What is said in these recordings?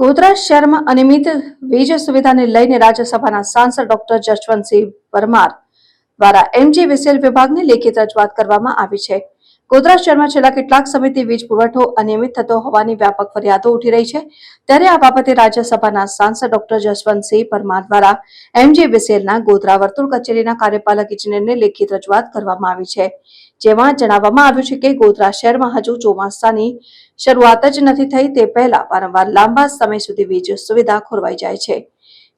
ગોધરા શહેરમાં અનિયમિત વીજ સુવિધાને લઈને રાજ્યસભાના સાંસદ ડોક્ટર જશવંતસિંહ પરમાર દ્વારા એમજીવીસીએલ વિભાગને લેખિત રજૂઆત કરવામાં આવી છે. ગોધરા શહેરમાં છેલ્લા કેટલાક સમયથી વીજ પુરવઠો અનિયમિત થતો હોવાની વ્યાપક ફરિયાદો ઉઠી રહી છે. ત્યારે આ બાબતે રાજ્યસભાના સાંસદ ડોક્ટર જશવંતસિંહ પરમાર દ્વારા એમજીવીસીએલના ગોધરા વર્તુળ કચેરીના કાર્યપાલક ઇજનેરને લેખિત રજૂઆત કરવામાં આવી છે. જેમાં જણાવવામાં આવ્યું છે કે ગોધરા શહેરમાં હજુ ચોમાસાની શરૂઆત જ નથી થઈ તે પહેલા વારંવાર લાંબા સમય સુધી વીજ સુવિધા ખોરવાઈ જાય છે.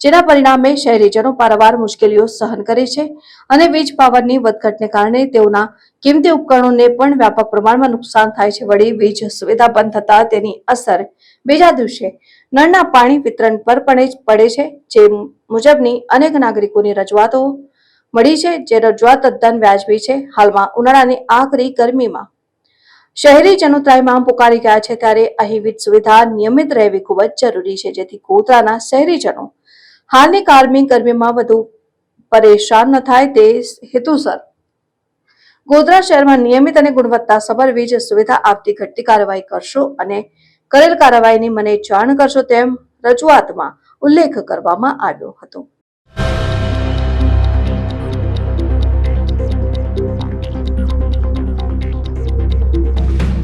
જેના પરિણામે શહેરીજનો પારવાર મુશ્કેલીઓ સહન કરે છે અને વીજ પાવરની વધઘટને કારણે તેઓના કિંમતી ઉપકરણોને પણ વ્યાપક પ્રમાણમાં નુકસાન થાય છે. વળી વીજ સુવિધા બંધ થતા તેની અસર બીજા દિવસે નળના પાણી વિતરણ પર પણ પડે છે, જે મુજબની અનેક નાગરિકોની રજૂઆતો મળી છે, જે રજૂઆત તદ્દન વ્યાજબી છે. હાલમાં ઉનાળાની આકરી ગરમીમાં શહેરીજનો ત્રાહિમામ પુકારી ગયા છે ત્યારે અહીં વીજ સુવિધા નિયમિત રહેવી ખૂબ જ જરૂરી છે, જેથી ગોધરાના શહેરીજનો હાલની કાર્મિક ગરમીમાં વધુ પરેશાન ન થાય તે હેતુસર. ગોધરા શહેરમાં નિયમિત અને ગુણવત્તાસભર વીજ સુવિધા આપતી ઘટતી કાર્યવાહી કરશો અને કરેલ કાર્યવાહીની મને જાણ કરશો તેમ રજૂઆતમાં ઉલ્લેખ કરવામાં આવ્યો હતો.